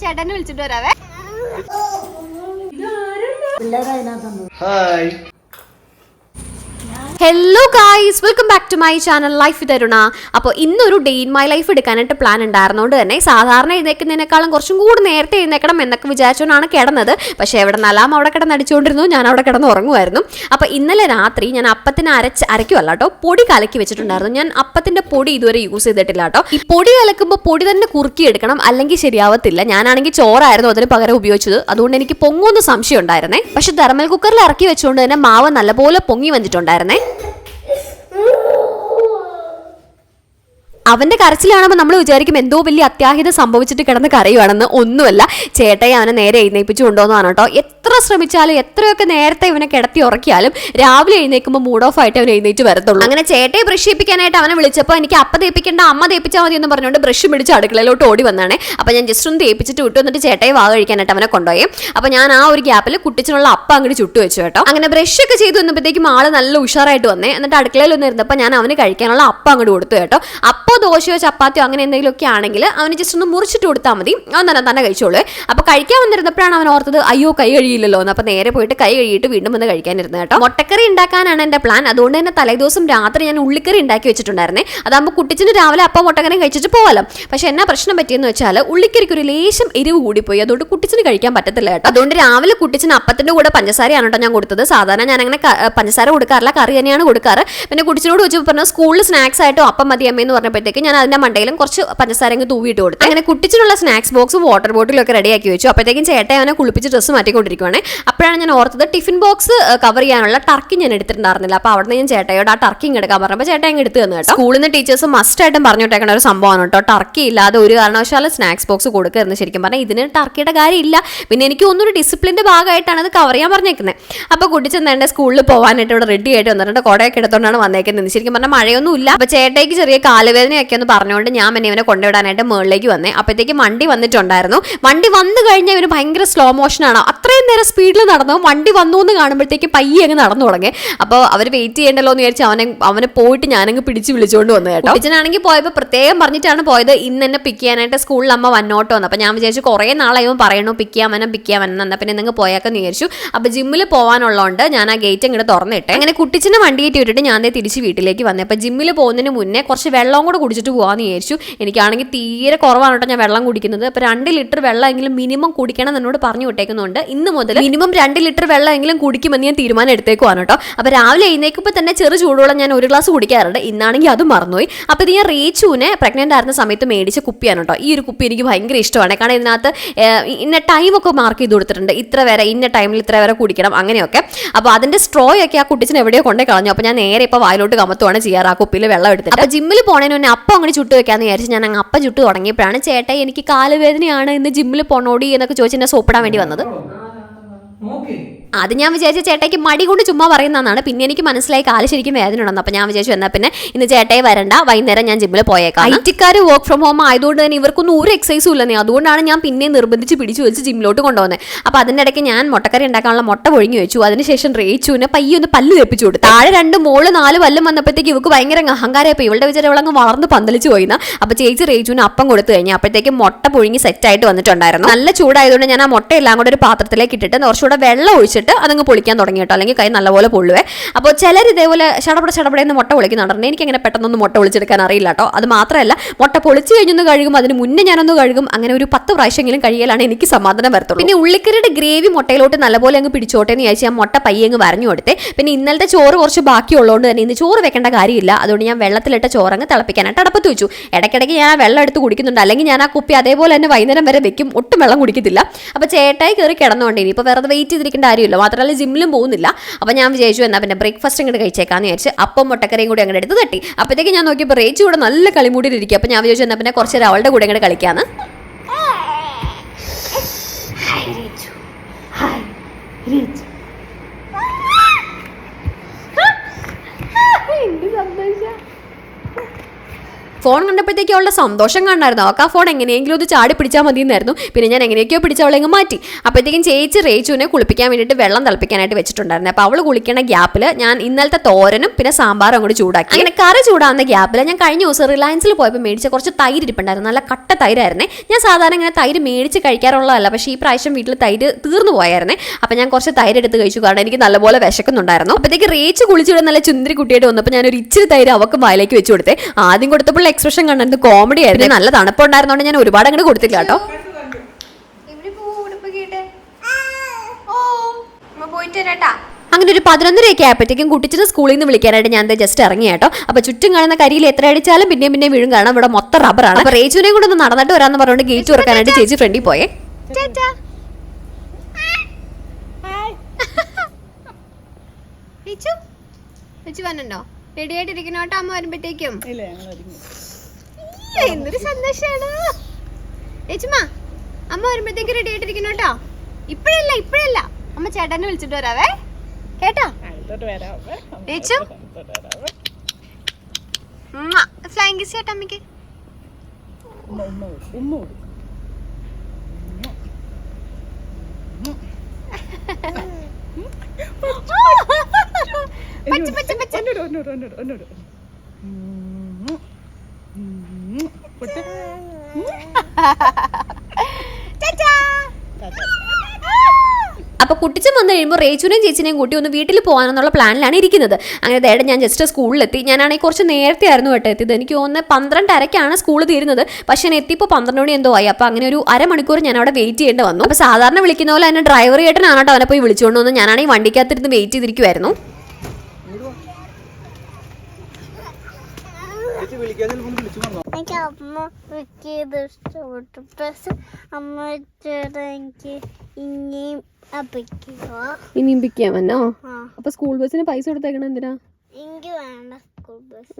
ചേട്ടനെ വിളിച്ചിട്ട് വരാവേ. Hi hello guys welcome back to my channel life തരുണ അപ്പോൾ ഇന്നൊരു ഡേ ഇൻ മൈ ലൈഫ് എടുക്കാനായിട്ട് പ്ലാൻ ഉണ്ടായിരുന്നതുകൊണ്ട് തന്നെ സാധാരണ എഴുന്നേക്കുന്നതിനേക്കാളും കുറച്ചും കൂടി നേരത്തെ എഴുന്നേക്കണം എന്നൊക്കെ വിചാരിച്ചുകൊണ്ടാണ് കിടന്നത്. പക്ഷേ എവിടെ നല്ലാം അവിടെ കിടന്ന് അടിച്ചുകൊണ്ടിരുന്നു ഞാൻ അവിടെ കിടന്ന് ഉറങ്ങുമായിരുന്നു അപ്പോൾ ഇന്നലെ രാത്രി ഞാൻ അപ്പത്തിന് അരച്ച് അരയ്ക്കുമല്ല കേട്ടോ പൊടി കലക്കി വെച്ചിട്ടുണ്ടായിരുന്നു. ഞാൻ അപ്പത്തിന്റെ പൊടി ഇതുവരെ യൂസ് ചെയ്തിട്ടില്ല കേട്ടോ. ഈ പൊടി കലക്കുമ്പോൾ പൊടി തന്നെ കുറുക്കി എടുക്കണം അല്ലെങ്കിൽ ശരിയാവത്തില്ല. ഞാനാണെങ്കിൽ ചോറായിരുന്നു അതിന് പകരം ഉപയോഗിച്ചത്. അതുകൊണ്ട് എനിക്ക് പൊങ്ങുമെന്ന് സംശയം ഉണ്ടായിരുന്നേ പക്ഷെ തെർമൽ കുക്കറിൽ ഇറക്കി വെച്ചുകൊണ്ട് തന്നെ മാവ് നല്ലപോലെ പൊങ്ങി വന്നിട്ടുണ്ടായിരുന്നേ. അവന്റെ കരച്ചിലാണപ്പോൾ നമ്മൾ വിചാരിക്കും എന്തോ വലിയ അത്യാഹിതം സംഭവിച്ചിട്ട് കിടന്ന് കരയുവാണെന്ന് ഒന്നുമല്ല. ചേട്ടയെ അവനെ നേരെ എഴുന്നേപ്പിച്ചു കൊണ്ടുവന്നതാണ് കേട്ടോ. എത്ര ശ്രമിച്ചാലും എത്രയൊക്കെ നേരത്തെ ഇവനെ കിടത്തി ഉറക്കിയാലും രാവിലെ എഴുന്നേക്കുമ്പോൾ മൂഡ് ഓഫ് ആയിട്ട് അവൻ എഴുന്നേറ്റ് വരത്തുള്ളൂ. അങ്ങനെ ചേട്ടയെ ബ്രഷ് ചെയ്യിപ്പിക്കാനായിട്ട് അവനെ വിളിച്ചപ്പോൾ എനിക്ക് അപ്പ തേപ്പിക്കേണ്ട അമ്മ തേപ്പിച്ചാൽ മതി എന്ന് പറഞ്ഞുകൊണ്ട് ബ്രഷ് പിടിച്ച് അടുക്കളയിലോട്ട് ഓടി വന്നാണ്. അപ്പോൾ ഞാൻ ജസ്റ്റ് ഒന്ന് തേപ്പിച്ചിട്ട് വിട്ടു എന്നിട്ട് ചേട്ടയെ വാ കഴിക്കാനായിട്ട് അവനെ കൊണ്ടുപോയി. അപ്പോൾ ഞാൻ ആ ഒരു ഗ്യാപ്പിൽ കുട്ടിച്ചിനുള്ള അപ്പ അങ്ങോട്ട് ചുട്ടു വെച്ചു കേട്ടോ. അങ്ങനെ ബ്രഷ് ഒക്കെ ചെയ്തു വന്നപ്പോഴത്തേക്കും ആൾ നല്ല ഉഷാറായിട്ട് വന്നേ. എന്നിട്ട് അടുക്കളയിൽ ഒന്ന് ഇരുന്നപ്പോൾ ഞാൻ അവന് കഴിക്കാനുള്ള അപ്പ അങ്ങോട്ട് കൊടുത്തു കേട്ടോ. അപ്പോൾ ദോശയോ ചപ്പാത്തിയോ അങ്ങനെ എന്തെങ്കിലുമൊക്കെ ആണെങ്കിൽ അവന് ജസ്റ്റ് ഒന്ന് മുറിച്ചിട്ട് കൊടുത്താൽ മതി. അവൻ തന്നെ തന്നെ കഴിച്ചോളൂ. അപ്പോൾ കഴിക്കാൻ വന്നിരുന്നപ്പോഴാണ് അവൻ ഓർത്തത് അയ്യോ കൈ കഴിയില്ലല്ലോ എന്ന് അപ്പൊ നേരെ പോയിട്ട് കൈ കഴുകിയിട്ട് വീണ്ടും വന്ന് കഴിക്കാനിരുന്നു കേട്ടോ. മുട്ടക്കറി ഉണ്ടാക്കാനാണ് എന്റെ പ്ലാൻ അതുകൊണ്ട് തന്നെ തലേദിവസം രാത്രി ഞാൻ ഉള്ളിക്കറി ഉണ്ടാക്കി വെച്ചിട്ടുണ്ടായിരുന്നേ. അതാകുമ്പോൾ കുട്ടിച്ചിന് രാവിലെ അപ്പം മുട്ടക്കറി കഴിച്ചിട്ട് പോകാലോ പക്ഷെ എന്നാ പ്രശ്നം പറ്റിയെന്ന് വെച്ചാൽ ഉള്ളിക്കറിക്ക് ഒരു ലേശം എരിവ് കൂടിപ്പോയി. അതുകൊണ്ട് കുട്ടിച്ചിന് കഴിക്കാൻ പറ്റത്തില്ല കേട്ടോ. അതുകൊണ്ട് രാവിലെ കുട്ടിച്ചിന് അപ്പത്തിന്റെ കൂടെ പഞ്ചസാരയാണ് കേട്ടോ ഞാൻ കൊടുത്തത്. സാധാരണ ഞാൻ അങ്ങനെ പഞ്ചസാര കൊടുക്കാറില്ല. കറി തന്നെയാണ് കൊടുക്കാറ്. പിന്നെ കുട്ടിച്ചിനോട് വെച്ച് പറഞ്ഞു സ്കൂളിൽ സ്നാക്സ് ആയിട്ടോ അപ്പം മതി അമ്മയെന്ന് പറഞ്ഞപ്പോഴത്തേക്ക് ഞാൻ അതിന്റെ മണ്ടയിലും കുറച്ച് പഞ്ചസാര അങ്ങ് തൂവിയിട്ട് കൊടുത്തു. അങ്ങനെ കുട്ടിച്ചിനുള്ള സ്നാക്സ് ബോക്സ് വാട്ടർ ബോട്ടിലൊക്കെ റെഡിയാക്കി വെച്ചു. അപ്പോഴത്തേക്കും ചേട്ടൻ അവനെ കുളിപ്പിച്ച് ഡ്രസ്സ് മാറ്റിക്കൊണ്ടിരിക്കുവാണ് അപ്പോഴാണ് ഞാൻ ഓർത്തത് ടിഫിൻ ബോക്സ് കവർ ചെയ്യാനുള്ള ടർക്കി ഞാൻ എടുത്തിട്ടുണ്ടായിരുന്നില്ല. അപ്പോൾ അവിടെ നിന്ന് ഞാൻ ചേട്ടയോട് ആ ടർക്കി എടുക്കാൻ പറഞ്ഞപ്പോൾ ചേട്ടൻ അങ്ങ് എടുത്തു തന്നു കേട്ടോ. സ്കൂളിൽ നിന്ന് ടീച്ചേഴ്സ് മസ്റ്റ് ആയിട്ടും പറഞ്ഞു വിട്ടേക്കണ ഒരു സംഭവമാണ് കേട്ടോ. ടർക്കി ഇല്ലാതെ ഒരു കാരണവശാലും സ്നാക്സ് ബോക്സ് കൊടുക്കരുത് ശരിക്കും പറഞ്ഞാൽ ഇതിന് ടർക്കിയുടെ കാര്യമില്ല. പിന്നെ എനിക്ക് ഒന്നൊരു ഡിസിപ്ലിന്റെ ഭാഗമായിട്ടാണ് അത് കവർ ചെയ്യാൻ പറഞ്ഞേക്കുന്നത് അപ്പോൾ കുട്ടിച്ചെന്ന് സ്കൂളിൽ പോകാനായിട്ട് ഇവിടെ റെഡി ആയിട്ട് വന്നിട്ടുണ്ട് കുടയൊക്കെ എടുത്തോണ്ടാണ് വന്നേക്കുന്നത് ശരിക്കും പറഞ്ഞാൽ മഴയൊന്നും ഇല്ല അപ്പോൾ ചേട്ടയ്ക്ക് ചെറിയ കാലുവേദനയൊക്കെ ഒന്ന് പറഞ്ഞുകൊണ്ട് ഞാൻ പിന്നെ ഇവനെ കൊണ്ടുവിടാനായിട്ട് മുകളിലേക്ക് വന്നേ. അപ്പോഴത്തേക്ക് വണ്ടി വന്നിട്ടുണ്ടായിരുന്നു. വണ്ടി വന്നു കഴിഞ്ഞാൽ ഇവന് ഭയങ്കര സ്ലോ മോഷനാണ് അത്രയും നേരം സ്പീഡിൽ നടന്നു. വണ്ടി വന്നു എന്ന് കാണുമ്പോഴത്തേക്ക് പയ്യെ അങ്ങ് നടന്നു തുടങ്ങി. അപ്പോൾ അവർ വെയിറ്റ് ചെയ്യണ്ടല്ലോ എന്ന് വിചാരിച്ച് അവനെ അവനെ പോയിട്ട് ഞാനങ്ങ് പിടിച്ച് വിളിച്ചുകൊണ്ട് വന്നു കേട്ടോ. അച്ഛനാണെങ്കിൽ പോയപ്പോൾ പ്രത്യേകം പറഞ്ഞിട്ടാണ് പോയത്. ഇന്ന് എന്നെ പിക്ക് ചെയ്യാനായിട്ട് സ്കൂളിൽ അമ്മ വന്നോട്ടോ എന്ന്. അപ്പോൾ ഞാൻ വിചാരിച്ചു കുറേ നാളായി അവൻ പറയണു പിക്ക് ചെയ്യാൻ വനം പിക്ക് ചെയ്യാൻ വനം എന്നാൽ പിന്നെ നിങ്ങൾ പോയാക്കെന്ന് വിചാരിച്ചു. അപ്പോൾ ജിമ്മിൽ പോകാനുള്ളതുകൊണ്ട് ഞാൻ ആ ഗേറ്റ് ഇങ്ങോട്ട് തുറന്നിട്ടെ അങ്ങനെ കുട്ടിച്ചിനെ വണ്ടി കയറ്റി വിട്ടിട്ട് ഞാൻ തിരിച്ച് വീട്ടിലേക്ക് വന്നു. അപ്പോൾ ജിമ്മിൽ പോകുന്നതിന് മുന്നേ കുറച്ച് വെള്ളം കൂടെ കുടിച്ചിട്ട് പോകാമെന്ന് വിചാരിച്ചു. എനിക്കാണെങ്കിൽ തീരെ കുറവാണ് കേട്ടോ ഞാൻ വെള്ളം കുടിക്കുന്നത്. അപ്പോൾ രണ്ട് ലിറ്റർ വെള്ളം എങ്കിലും മിനിമം കുടിക്കണം എന്നോട് പറഞ്ഞു വിട്ടേക്കുന്നുണ്ട്. ഇന്ന് മുതൽ മിനിമം രണ്ട് ലിറ്റർ വെള്ളമെങ്കിലും കുടിക്കുമെന്ന് ഞാൻ തീരുമാനം എടുത്തേക്കുവാണ് കേട്ടോ. അപ്പോൾ രാവിലെ എഴുന്നേക്കുമ്പോൾ തന്നെ ചെറു ചൂടുവെള്ളം ഞാൻ ഒരു ഗ്ലാസ് കുടിക്കാറുണ്ട്. ഇന്നാണെങ്കിൽ അത് മറന്നുപോയി. അപ്പോൾ ഇത് ഞാൻ റേച്ചുവിനെ പ്രഗ്നന്റ് ആയിരുന്ന സമയത്ത് മേടിച്ച കുപ്പിയാണ് കേട്ടോ. ഈ ഒരു കുപ്പി എനിക്ക് ഭയങ്കര ഇഷ്ടമാണ്. കാരണം ഇതിനകത്ത് ഇന്ന ടൈമൊക്കെ മാർക്ക് ചെയ്ത് കൊടുത്തിട്ടുണ്ട്. ഇത്ര വരെ ഇന്ന ടൈമിൽ ഇത്ര വരെ കുടിക്കണം അങ്ങനെയൊക്കെ. അപ്പോൾ അതിന്റെ സ്ട്രോ ഒക്കെ ആ കുട്ടിച്ചിന് എവിടെയോ കൊണ്ടേ കളഞ്ഞു. അപ്പോൾ ഞാൻ നേരെ ഇപ്പോൾ വായിലോട്ട് കമത്തുവാണ് ചെയ്യാറ് ആ കുപ്പിയിൽ വെള്ളം എടുത്തിട്ട്. അപ്പോൾ ജിമ്മിൽ പോണേന് മുന്നേ അപ്പം അങ്ങനെ ചുട്ട് വെക്കാന്ന് വിചാരിച്ച് ഞാൻ അങ്ങ് അപ്പം ചുട്ട് തുടങ്ങിയപ്പോഴാണ് ചേട്ടാ എനിക്ക് കാലുവേദനയാണ് ഇന്ന് ജിമ്മിൽ പോണോടി എന്നൊക്കെ ചോദിച്ച് എന്നെ സോപ്പിടാൻ വേണ്ടി വന്നത്. നോക്കി അത് ഞാൻ വിചാരിച്ച ചേട്ടയ്ക്ക് മടി കൊണ്ട് ചുമ്മാ പറയുന്നതാണ്. പിന്നെ എനിക്ക് മനസ്സിലായി കാൽ ശരിക്കും വേദന ഉണ്ടെന്ന് അപ്പോൾ ഞാൻ വിചാരിച്ചു എന്നാൽ പിന്നെ ഇന്ന് ചേട്ടയെ വരണ്ട. വൈകുന്നേരം ഞാൻ ജിമ്മിൽ പോയേക്കാം. ഐറ്റിക്കാർ വർക്ക് ഫ്രം ഹോം ആയതുകൊണ്ട് തന്നെ ഇവർക്കൊന്നും ഒരു എക്സസൈസും ഇല്ലെന്നേ. അതുകൊണ്ടാണ് ഞാൻ പിന്നെ നിർബന്ധിച്ച് പിടിച്ചു വെച്ച് ജിമ്മിലോട്ട് കൊണ്ടുവന്നത് അപ്പോൾ അതിന്റെ ഇടയ്ക്ക് ഞാൻ മുട്ടക്കറി ഉണ്ടാക്കാനുള്ള മുട്ട പൊഴിഞ്ഞു വെച്ചു. അതിനുശേഷം റേച്ചുവിനെ പയ്യെ ഒന്ന് പല്ല് തെപ്പിച്ചു കൊടുത്തു. താഴെ രണ്ട് മോൾ നാല് പല്ലും വന്നപ്പോഴത്തേക്ക് ഇവക്ക് ഭയങ്കര അഹങ്കാരമായപ്പോൾ ഇവളുടെ വിചാരം ഇവളങ്ങ് വളർന്ന് പന്തലിച്ച് പോയിന്ന. അപ്പോൾ ചേച്ചി റേച്ചുവിന് അപ്പം കൊടുത്തു കഴിഞ്ഞാൽ അപ്പോഴത്തേക്ക് മുട്ട പുഴുങ്ങി സെറ്റായിട്ട് വന്നിട്ടുണ്ടായിരുന്നു. നല്ല ചൂടായതുകൊണ്ട് ഞാൻ ആ മുട്ട എല്ലാം കൂടെ ഒരു പാത്രത്തിലേക്ക് ഇട്ടിട്ട് കുറച്ചുകൂടെ വെള്ളം ഒഴിച്ചിട്ട് അതങ്ങ് പൊളിക്കാൻ തുടങ്ങി കേട്ടോ. അല്ലെങ്കിൽ കൈ നല്ലപോലെ പൊള്ളുവേ. അപ്പോൾ ചിലർ ഇതേപോലെ ഷടപട ചടപടയെന്ന് മുട്ട പൊളിക്കുന്നുണ്ട്. എനിക്ക് അങ്ങനെ പെട്ടെന്നൊന്നും മുട്ട പൊളിച്ചെടുക്കാൻ അറിയില്ല കേട്ടോ. അത് മാത്രമല്ല മുട്ട പൊളിച്ച് കഴിഞ്ഞൊന്ന് കഴുകും അതിന് മുന്നേ ഞാനൊന്ന് കഴുകും. അങ്ങനെ ഒരു പത്ത് പ്രാവശ്യമെങ്കിലും കഴിയലാണ് എനിക്ക് സമാധാനം വരത്തുള്ളൂ. പിന്നെ ഉള്ളിക്കരയുടെ ഗ്രേവി മുട്ടയിലോട്ട് നല്ലപോലെ അങ്ങ് പിടിച്ചോട്ടെ എന്ന് ഞാൻ മുട്ട പയ്യെ അങ്ങ് വരഞ്ഞു കൊടുത്തേ. പിന്നെ ഇന്നലത്തെ ചോറ് കുറച്ച് ബാക്കിയുള്ളതുകൊണ്ട് തന്നെ ഇന്ന് ചോറ് വെക്കേണ്ട കാര്യമില്ല. അതുകൊണ്ട് ഞാൻ വെള്ളത്തിലിട്ട ചോറങ്ങ് തിളപ്പിക്കാനായിട്ട് അടപ്പത്ത് വെച്ചു ഇടയ്ക്കിടയ്ക്ക് ഞാൻ വെള്ളം എടുത്ത് കുടിക്കുന്നുണ്ട്. അല്ലെങ്കിൽ ഞാൻ ആ കുപ്പി അതേപോലെ തന്നെ വൈകുന്നേരം വരെ വെക്കും. ഒട്ടും വെള്ളം കുടിക്കത്തില്ല. അപ്പോൾ ചേട്ടായി കയറി കിടന്നുകൊണ്ട് ഇനിയിപ്പോൾ വെറുതെ വെയിറ്റ് ചെയ്തിരിക്കേണ്ട കാര്യമില്ല. മാത്രമല്ല ജിമ്മിലും പോകുന്നില്ല. അപ്പോൾ ഞാൻ വിചാരിച്ചു എന്നാൽ പിന്നെ ബ്രേക്ക്ഫാസ്റ്റ് ഇങ്ങോട്ട് കഴിച്ചേക്കാന്ന് വിചാരിച്ച് അപ്പം മുട്ടക്കറിയും കൂടി അങ്ങോട്ട് എടുത്ത് തട്ടി. അപ്പോഴത്തേക്ക് ഞാൻ നോക്കിയപ്പോൾ റേച്ച് കൂടെ നല്ല കളിമൂടിയിലിരിക്കും അപ്പോൾ ഞാൻ വിചാരിച്ചു എന്നാൽ പിന്നെ കുറച്ച് നേരം അവളുടെ കൂടെ ഹായ് കളിക്കാന്ന്. ഫോൺ കണ്ടപ്പോഴത്തേക്ക് അവളുടെ സന്തോഷം കണ്ടായിരുന്നു. അവൾക്ക് ആ ഫോൺ എങ്ങനെയെങ്കിലും ഒന്ന് ചാടി പിടിച്ചാൽ മതി എന്നായിരുന്നു പിന്നെ ഞാൻ എങ്ങനെയൊക്കെയോ പിടിച്ച് അവളെ മാറ്റി. അപ്പോഴത്തേക്കും ചേച്ചി റേച്ചുവിനെ കുളിപ്പിക്കാൻ വേണ്ടിയിട്ട് വെള്ളം തിളപ്പിക്കാനായിട്ട് വെച്ചിട്ടുണ്ടായിരുന്നു. അപ്പോൾ അവൾ കുളിക്കണ ഗ്യാപ്പിൽ ഞാൻ ഇന്നലത്തെ തോരനും പിന്നെ സാമ്പാറും അങ്ങോട്ട് ചൂടാക്കി. അങ്ങനെ കറി ചൂടാവുന്ന ഗ്യാപ്പിൽ ഞാൻ കഴിഞ്ഞ ദിവസം റിലയൻസിൽ പോയപ്പോൾ മേടിച്ച കുറച്ച് തൈര് ഇരിപ്പുണ്ടായിരുന്നു. നല്ല കട്ട തൈരായിരുന്നേ. ഞാൻ സാധാരണ ഇങ്ങനെ തൈര് മേടിച്ച് കഴിക്കാറുള്ളതല്ല. പക്ഷേ ഈ പ്രാവശ്യം വീട്ടിൽ തൈര് തീർന്നു പോയായിരുന്നേ. അപ്പം ഞാൻ കുറച്ച് തൈര് എടുത്ത് കഴിച്ചു. കാരണം എനിക്ക് നല്ലപോലെ വിശക്കുന്നുണ്ടായിരുന്നു. അപ്പോഴത്തേക്ക് റേച്ച് കുളിച്ചിട്ട് നല്ല ചുന്തിരി കുട്ടിയായിട്ട് വന്നപ്പോൾ ഞാൻ ഒരു ഇച്ചിരി തൈര് അവക്ക് വായിലേക്ക് വെച്ചു കൊടുത്തേ. ആദ്യം കൊടുത്തപ്പോൾ എക്സ്പ്രഷൻ കണ്ടത് കോമഡി ആയിരുന്നു. നല്ല തണുപ്പുണ്ടായിരുന്നോണ്ട് ഞാൻ ഒരുപാട് അങ്ങോട്ട് കൊടുത്തില്ല കേട്ടോ. അങ്ങനെ ഒരു പതിനൊന്നരയൊക്കെ ആയപ്പോഴത്തേക്കും കുട്ടിച്ചിന് സ്കൂളിൽ നിന്ന് വിളിക്കാനായിട്ട് ഞാൻ ജസ്റ്റ് ഇറങ്ങി കേട്ടോ. അപ്പൊ ചുറ്റും കാണുന്ന കരിയിൽ എത്ര അടിച്ചാലും പിന്നെയും പിന്നെ വീഴും. കാരണം ഇവിടെ മൊത്തം റബ്ബറാണ് അപ്പൊ റേച്ചുവിനെ കൂടെ ഒന്ന് നടന്നിട്ട് വരാന്ന് പറഞ്ഞുകൊണ്ട് ഗേറ്റ് തുറക്കാനായിട്ട് ചേച്ചി ഫ്രണ്ടിൽ പോയേ. വന്നുണ്ടോ റെഡി ആയിട്ടിരിക്കണോ? കേട്ടോ അമ്മ വരുമ്പോഴത്തേക്കും. എന്തൊരു സന്തോഷാണ്. ചേച്ചിമാ അമ്മ വരുമ്പോഴത്തേക്ക് റെഡി ആയിട്ടിരിക്കുന്നു കേട്ടോ. ഇപ്പഴല്ല ഇപ്പഴല്ല. അമ്മ ചേട്ടനെ വിളിച്ചിട്ട് വരാവേ. കേട്ടോ? ചേച്ചു ഫ്ലൈങ് കിസ് ചേട്ടാ അമ്മയ്ക്ക്. പച്ച പച്ച പച്ച. ഒന്നോട് ഒന്നോട് ഒന്നൂടെ, ഒന്നൂടെ. ഉം. ഉം. കൊടുത്ത്. ചേച്ചാ ടാറ്റാ. അപ്പൊ കുട്ടിച്ചൻ വന്നു കഴിയുമ്പോൾ റേച്ചുവിനെയും ചേച്ചിനെയും കൂട്ടി ഒന്ന് വീട്ടിൽ പോകാനെന്നുള്ള പ്ലാനിലാണ് ഇരിക്കുന്നത് അങ്ങനെ ദേടെ ഞാൻ ജസ്റ്റ് സ്കൂളിലെത്തി ഞാനാണെങ്കിൽ കുറച്ച് നേരത്തെ ആയിരുന്നു കേട്ടോ എത്തിയത് എനിക്ക് തോന്നുന്നത് പന്ത്രണ്ടരക്കാണ് സ്കൂൾ തീരുന്നത് പക്ഷേ ഞാൻ എത്തിയപ്പോൾ പന്ത്രണ്ട് മണി എന്തോ ആയി അപ്പോൾ അങ്ങനെ ഒരു അരമണിക്കൂർ ഞാൻ അവിടെ വെയിറ്റ് ചെയ്യേണ്ടി വന്നു അപ്പോൾ സാധാരണ വിളിക്കുന്ന പോലെ തന്നെ ഡ്രൈവർ ചേട്ടനാണ് കേട്ടോ അവനെ പോയി വിളിച്ചുകൊണ്ട് വന്നു ഞാനാണെങ്കിൽ വണ്ടിക്കകത്തിരുന്ന് വെയിറ്റ് ചെയ്തിരിക്കുമായിരുന്നു എനിക്ക് അമ്മ വെക്കിയത് ഇഷ്ടപ്പെട്ടു പക്ഷെ അമ്മ എനിക്ക് ഇനിയും അപ്പിക്കുക ഇനിയും പിക്കാമെന്നോ അപ്പൊ സ്കൂൾ ബസ്സിന് പൈസ കൊടുത്തേക്കണം എന്തിനാ? എനിക്ക് വേണ്ട സ്കൂൾ ബസ്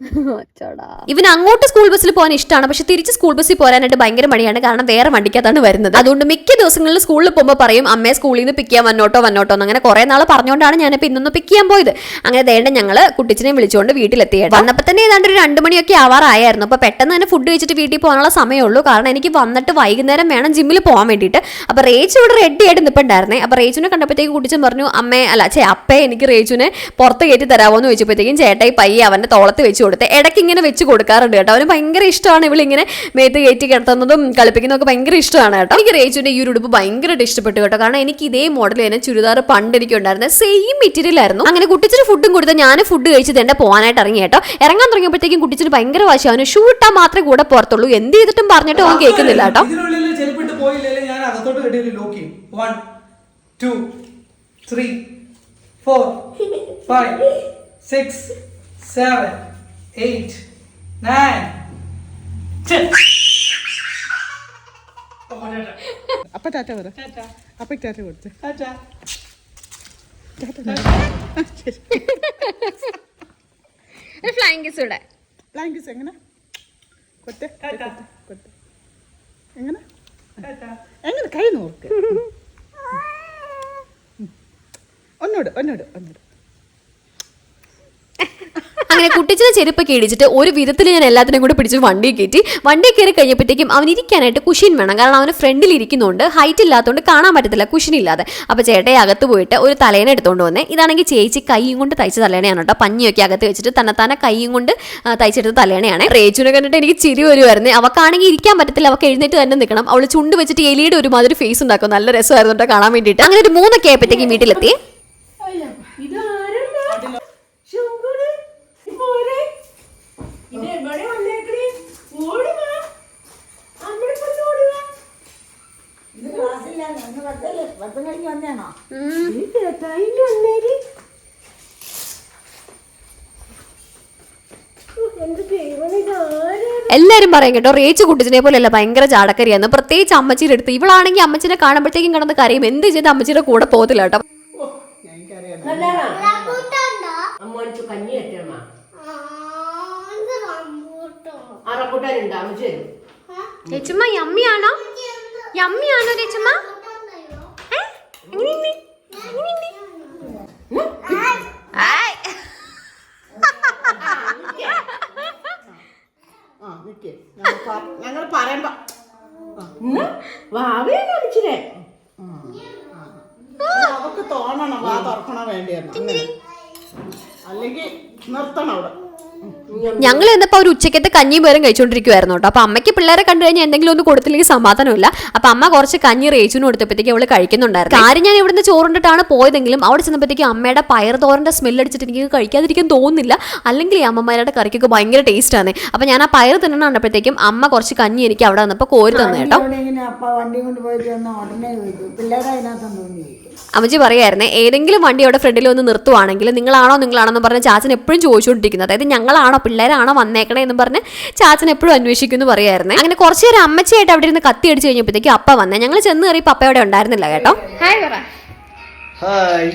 ഇവന് അങ്ങോട്ട് സ്കൂൾ ബസ്സിൽ പോകാൻ ഇഷ്ടമാണ് പക്ഷെ തിരിച്ച് സ്കൂൾ ബസ്സിൽ പോരാനായിട്ട് ഭയങ്കര മടിയാണ്. കാരണം വേറെ വണ്ടിക്കകത്താണ് വരുന്നത്. അതുകൊണ്ട് മിക്ക ദിവസങ്ങളിൽ സ്കൂളിൽ പോകുമ്പോൾ പറയും അമ്മയെ സ്കൂളിൽ നിന്ന് പിക്ക് ചെയ്യാൻ വന്നോട്ടോ വന്നോട്ടോ എന്ന്. അങ്ങനെ കുറെ നാൾ പറഞ്ഞുകൊണ്ടാണ് ഞാനിപ്പോൾ ഇന്നൊന്ന് പിക്ക് ചെയ്യാൻ പോയത്. അങ്ങനെ വേണ്ട ഞങ്ങൾ കുട്ടിച്ചിനെ വിളിച്ചുകൊണ്ട് വീട്ടിലെത്തിയത് വന്നപ്പോൾ തന്നെ ഏതാണ്ട് ഒരു രണ്ട് മണിയൊക്കെ ആവാറായിരുന്നു അപ്പോൾ പെട്ടെന്ന് തന്നെ ഫുഡ് കഴിച്ചിട്ട് വീട്ടിൽ പോകാനുള്ള സമയമുള്ളൂ. കാരണം എനിക്ക് വന്നിട്ട് വൈകുന്നേരം വേണം ജിമ്മിൽ പോകാൻ വേണ്ടിയിട്ട്. അപ്പോൾ റേച്ചു ഇവിടെ റെഡി ആയിട്ട് നിൽപ്പുണ്ടായിരുന്നേ അപ്പോൾ റേച്ചുവിനെ കണ്ടപ്പോഴത്തേക്ക് കുട്ടിച്ചൻ പറഞ്ഞു അമ്മേ അല്ല ചേ അപ്പേ എനിക്ക് റേച്ചുവിനെ പുറത്ത് കയറ്റി തരാമോ എന്ന് ചോദിച്ചപ്പോഴത്തേക്കും ചേട്ടായി പയ്യെ അവന്റെ തോളത്ത് വെച്ച് കൊടുത്ത് ഇടയ്ക്ക് ഇങ്ങനെ വെച്ച് കൊടുക്കാറുണ്ട് കേട്ടോ. അവന് ഭയങ്കര ഇഷ്ടമാണ് ഇവളിങ്ങനെ മേത്ത് കയറ്റി കിടത്തുന്നതും കളിപ്പിക്കുന്നതൊക്കെ ഭയങ്കര ഇഷ്ടമാണ് കേട്ടോ. എനിക്ക് റേച്ചുവിന്റെ ഈ ഒരു ഉടുപ്പ് ഭയങ്കരമായിട്ട് ഇഷ്ടപ്പെട്ടു കേട്ടോ. കാരണം എനിക്ക് ഇതേ മോഡൽ തന്നെ ചുരിദാർ പണ്ട് എനിക്ക് ഉണ്ടായിരുന്നത് സെയിം മെറ്റീരിയൽ ആയിരുന്നു. അങ്ങനെ കുട്ടിച്ചിന് ഫുഡും കൊടുത്ത് ഞാൻ ഫുഡ് കഴിച്ചത് എന്റെ പോകാനായിട്ട് ഇറങ്ങി കേട്ടോ. ഇറങ്ങാൻ തുടങ്ങിയപ്പോഴത്തേക്കും കുട്ടിച്ചിന് ഭയങ്കര വാശി. അവന് ഷൂ ഇട്ടാൽ മാത്രമേ കൂടെ പുറത്തുള്ളൂ എന്ത് ചെയ്തിട്ടും പറഞ്ഞിട്ട് അവൻ കേൾക്കുന്നില്ല കേട്ടോ. അകത്തോട്ട് കെട്ടിയൊരു lock one two six seven eight nine അപ്പ ടാറ്റ പറ. അപ്പ ടാറ്റ കൊടുത്ത്. ഫ്ലൈങ് കിസ് ഇവിടെ. ലാംഗ്വേജ് എങ്ങനെ? കൊത്തെ കൊടുത്ത് എങ്ങനെ? എങ്ങനെ? കൈ നോർക്ക് ഒന്നോട് ഒന്നോട് ഒന്നോട് അങ്ങനെ കുട്ടിച്ചിന് ചെരുപ്പൊക്കെ ഇടിച്ചിട്ട് ഒരു വിധത്തിൽ ഞാൻ എല്ലാത്തിനും കൂടെ പിടിച്ച് വണ്ടി കയറ്റി. വണ്ടി കയറി കഴിഞ്ഞപ്പോഴത്തേക്കും അവൻ ഇരിക്കാനായിട്ട് കുഷിൻ വേണം. കാരണം അവന് ഫ്രണ്ടിൽ ഇരിക്കുന്നുണ്ട് ഹൈറ്റ് ഇല്ലാത്തതുകൊണ്ട് കാണാൻ പറ്റത്തില്ല കുഷിൻ ഇല്ലാതെ. അപ്പോൾ ചേട്ടയെ അകത്ത് പോയിട്ട് ഒരു തലേന എടുത്തുകൊണ്ട് വന്നേ. ഇതാണെങ്കിൽ ചേച്ചി കൈയും കൊണ്ട് തയ്ച്ച തലേണയാണ് കേട്ടോ. പഞ്ഞിയൊക്കെ അകത്ത് വെച്ചിട്ട് തന്നെത്താനെ കൈയും കൊണ്ട് തയ്ച്ചെടുത്ത തലേണയാണ്. റേച്ചുനെ കണ്ടിട്ട് എനിക്ക് ചിരി വരുമായിരുന്നു അവക്കാണെങ്കിൽ ഇരിക്കാൻ പറ്റത്തില്ല അവക്ക് എഴുന്നേറ്റ് തന്നെ നിൽക്കണം. അവൾ ചുണ്ട് വെച്ചിട്ട് എലിയുടെ ഒരുമാതിരി ഫേസ് ഉണ്ടാക്കും. നല്ല രസമായിരുന്നു കേട്ടോ കാണാൻ വേണ്ടിയിട്ട്. അങ്ങനെ ഒരു മൂന്നൊക്കെ ആയപ്പോഴത്തേക്കും വീട്ടിലെത്തി. എല്ലാരും പറയും കേട്ടോ റേച്ച് കുട്ടിച്ചിനെ പോലെയല്ല ഭയങ്കര ചാടക്കരിയാന്ന്. പ്രത്യേകിച്ച് അമ്മച്ചിയുടെ അടുത്ത്. ഇവളാണെങ്കിൽ അമ്മച്ചിനെ കാണുമ്പോഴത്തേക്കും കിടന്ന് കരയും. എന്ത് ചെയ്ത് അമ്മച്ചിയുടെ കൂടെ പോകത്തില്ല കേട്ടോ. ചേച്ചുമ്മ യമ്മിയാണോ? യമ്മിയാണോ ചേച്ചുമ്മ? ഞങ്ങൾ പ- ഞങ്ങൾ പറയുമ്പോ വാവയെ കാണിച്ചില്ലേ? അവക്ക് തോന്നണം വാ തുറക്കണ വേണ്ടിയെന്ന്. അല്ലെങ്കിൽ നിർത്തണം. ഞങ്ങൾ എന്നപ്പോൾ ഒരു ഉച്ചക്കത്തെ കഞ്ഞിയും പേരും കഴിച്ചുകൊണ്ടിരിക്കുവായിരുന്നു കേട്ടോ. അപ്പോൾ അമ്മയ്ക്ക് പിള്ളേരെ കണ്ടു കഴിഞ്ഞാൽ എന്തെങ്കിലും ഒന്ന് കൊടുത്തില്ലെങ്കിൽ സമാധാനമില്ല. അപ്പോൾ അമ്മ കുറച്ച് കഞ്ഞി റേച്ചു കൊടുത്തപ്പോഴത്തേക്ക് അവൾ കഴിക്കുന്നുണ്ടായിരുന്നു. കാര്യം ഞാൻ ഇവിടുന്ന് ചോറുണ്ടിട്ടാണ് പോയതെങ്കിലും അവിടെ ചെന്നപ്പോഴത്തേക്ക് അമ്മയുടെ പയർ തോരന്റെ സ്മെല്ല് അടിച്ചിട്ട് എനിക്ക് കഴിക്കാതിരിക്കാൻ തോന്നുന്നില്ല. അല്ലെങ്കിൽ ഈ അമ്മമാരുടെ കറിക്കൊക്കെ ഭയങ്കര ടേസ്റ്റാണ് അപ്പോൾ ഞാൻ ആ പയർ തിന്നണം കണ്ടപ്പോഴത്തേക്കും അമ്മ കുറച്ച് കഞ്ഞി എനിക്ക് അവിടെ വന്നപ്പോൾ കോരി തന്നു കേട്ടോ. വണ്ടി ഉടനെ പിള്ളേരെ അതിനകത്തൊന്നും അമ്മച്ചി പറയായിരുന്നേ ഏതെങ്കിലും വണ്ടി അവിടെ ഫ്രണ്ടിൽ ഒന്ന് നിർത്തുവാണെങ്കിൽ നിങ്ങളാണോ നിങ്ങളാണോ എന്ന് പറഞ്ഞ് ചാച്ചൻ എപ്പോഴും ചോദിച്ചുകൊണ്ടിരിക്കുന്നത്. അതായത് ഞങ്ങളാണോ പിള്ളേരാണോ വന്നേക്കണേ എന്ന് പറഞ്ഞ് ചാച്ചൻ എപ്പോഴും അന്വേഷിക്കുന്നു പറയായിരുന്നേ. അങ്ങനെ കുറച്ച് നേരം അമ്മച്ചിയായിട്ട് അവിടെ ഇരുന്ന് കത്തി അടിച്ച് കഴിഞ്ഞപ്പോഴത്തേക്കും അപ്പ വന്നേ. ഞങ്ങൾ ചെന്ന് കയറിയപ്പോൾ അപ്പ അവിടെ ഉണ്ടായിരുന്നില്ല കേട്ടോ. ഹായ് ഹായ്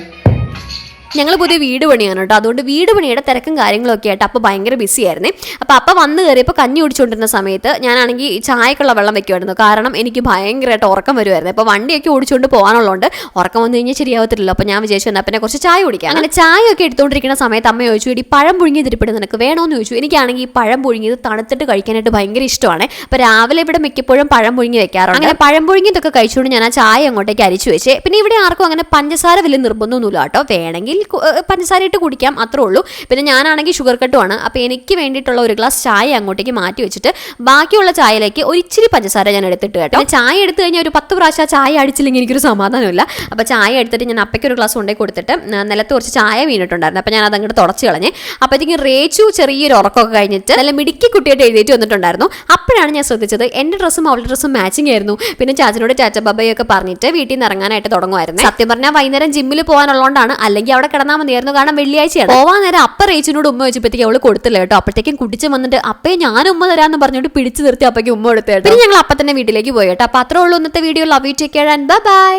ഞങ്ങൾ പുതിയ വീട് പണിയാണ് കേട്ടോ. അതുകൊണ്ട് വീട് പണിയുടെ തിരക്കും കാര്യങ്ങളൊക്കെ ആയിട്ട് അപ്പോൾ ഭയങ്കര ബിസി ആയിരുന്നേ. അപ്പോൾ അപ്പം വന്ന് കയറിയപ്പോൾ കഞ്ഞി ഓടിച്ചുകൊണ്ടിരുന്ന സമയത്ത് ഞാനാണെങ്കിൽ ചായക്കുള്ള വെള്ളം വെക്കുമായിരുന്നു കാരണം എനിക്ക് ഭയങ്കരമായിട്ട് ഉറക്കം വരുമായിരുന്നു അപ്പോൾ വണ്ടിയൊക്കെ ഓടിച്ചുകൊണ്ട് പോകാനുള്ളതുകൊണ്ട് ഉറക്കം വന്നു കഴിഞ്ഞാൽ ശരിയാവത്തില്ലല്ലോ. അപ്പോൾ ഞാൻ വിചാരിച്ചു എന്നാൽ പിന്നെ കുറച്ച് ചായ കുടിക്കാം. അങ്ങനെ ചായയൊക്കെ എടുത്തുകൊണ്ടിരിക്കുന്ന സമയത്ത് അമ്മ ചോദിച്ചു ഇടി പഴം പുഴുങ്ങിയത് തിരിപ്പിടും നിനക്ക് വേണമെന്ന് ചോദിച്ചു. എനിക്കാണെങ്കിൽ ഈ പഴം പുഴുങ്ങിയത് തണുത്തിട്ട് കഴിക്കാനായിട്ട് ഭയങ്കര ഇഷ്ടമാണ്. അപ്പോൾ രാവിലെ ഇവിടെ മിക്കപ്പോഴും പഴം പുഴുങ്ങി വെക്കാറുണ്ട്. അങ്ങനെ പഴം പുഴുങ്ങിയതൊക്കെ കഴിച്ചുകൊണ്ട് ഞാൻ ആ ചായ അങ്ങോട്ടേക്ക് അരിച്ചു വെച്ചേ. പിന്നെ ഇവിടെ ആർക്കും അങ്ങനെ പഞ്ചസാര വലിയ നിർബന്ധമൊന്നുമില്ല കേട്ടോ. വേണമെങ്കിൽ ഏഹ് പഞ്ചസാര ഇട്ട് കുടിക്കാം അത്രേ ഉള്ളൂ. പിന്നെ ഞാനാണെങ്കിൽ ഷുഗർ കട്ടുമാണ് അപ്പോൾ എനിക്ക് വേണ്ടിയിട്ടുള്ള ഒരു ഗ്ലാസ് ചായ അങ്ങോട്ടേക്ക് മാറ്റി വെച്ചിട്ട് ബാക്കിയുള്ള ചായയിലേക്ക് ഒരു ഇച്ചിരി പഞ്ചസാര ഞാൻ എടുത്തിട്ട് കേട്ടോ. ചായ എടുത്തു കഴിഞ്ഞാൽ ഒരു പത്ത് പ്രാവശ്യം ചായ അടിച്ചില്ലെങ്കിൽ എനിക്കൊരു സമാധാനമില്ല അപ്പോൾ ചായ എടുത്തിട്ട് ഞാൻ അപ്പയ്ക്ക് ഒരു ഗ്ലാസ് കൊണ്ടേ കൊടുത്തിട്ട് നിലത്ത് കുറച്ച് ചായ വീണിട്ടുണ്ടായിരുന്നു. അപ്പോൾ ഞാൻ അതങ്ങോട്ട് തുടച്ച് കളഞ്ഞ് അപ്പോഴത്തേക്കും റേച്ചു ചെറിയൊരു ഉറക്കമൊക്കെ കഴിഞ്ഞിട്ട് നല്ല മിടുക്കി കുട്ടിയായിട്ട് എഴുതിയിട്ട് വന്നിട്ടുണ്ടായിരുന്നു. അപ്പോഴാണ് ഞാൻ ശ്രദ്ധിച്ചത് എന്റെ ഡ്രസ്സും അവളുടെ ഡ്രസ്സും മാച്ചിങ് ആയിരുന്നു. പിന്നെ ചാച്ചനോട് ചാച്ച ബബയൊക്കെ പറഞ്ഞിട്ട് വീട്ടിൽ നിന്ന് ഇറങ്ങാനായിട്ട് തുടങ്ങുമായിരുന്നു. സത്യം പറഞ്ഞാൽ വൈകുന്നേരം ജിമ്മിൽ പോകാനുള്ളതുകൊണ്ടാണ് അല്ലെങ്കിൽ അവിടെ കിടന്നാൽ മതിയായിരുന്നു. കാരണം വെള്ളിയാഴ്ചയാണ്. പോവാൻ നേരം അപ്പ റേച്ചിനോട് ഉമ്മ വെച്ചപ്പോഴത്തേക്ക് അവൾ കൊടുത്തില്ല കേട്ടോ. അപ്പോഴത്തേക്കും കുടിച്ച് വന്നിട്ട് അപ്പേ ഞാൻ ഉമ്മ തരാന്ന് പറഞ്ഞിട്ട് പിടിച്ചു നിർത്തി അപ്പയ്ക്ക് ഉമ്മ കൊടുത്തേട്ടോ ഇനി പിന്നെ ഞങ്ങൾ അപ്പം തന്നെ വീട്ടിലേക്ക് പോയി കേട്ടോ. അപ്പൊ അത്രേ ഉള്ളൂ ഇന്നത്തെ video. Love you take care and bye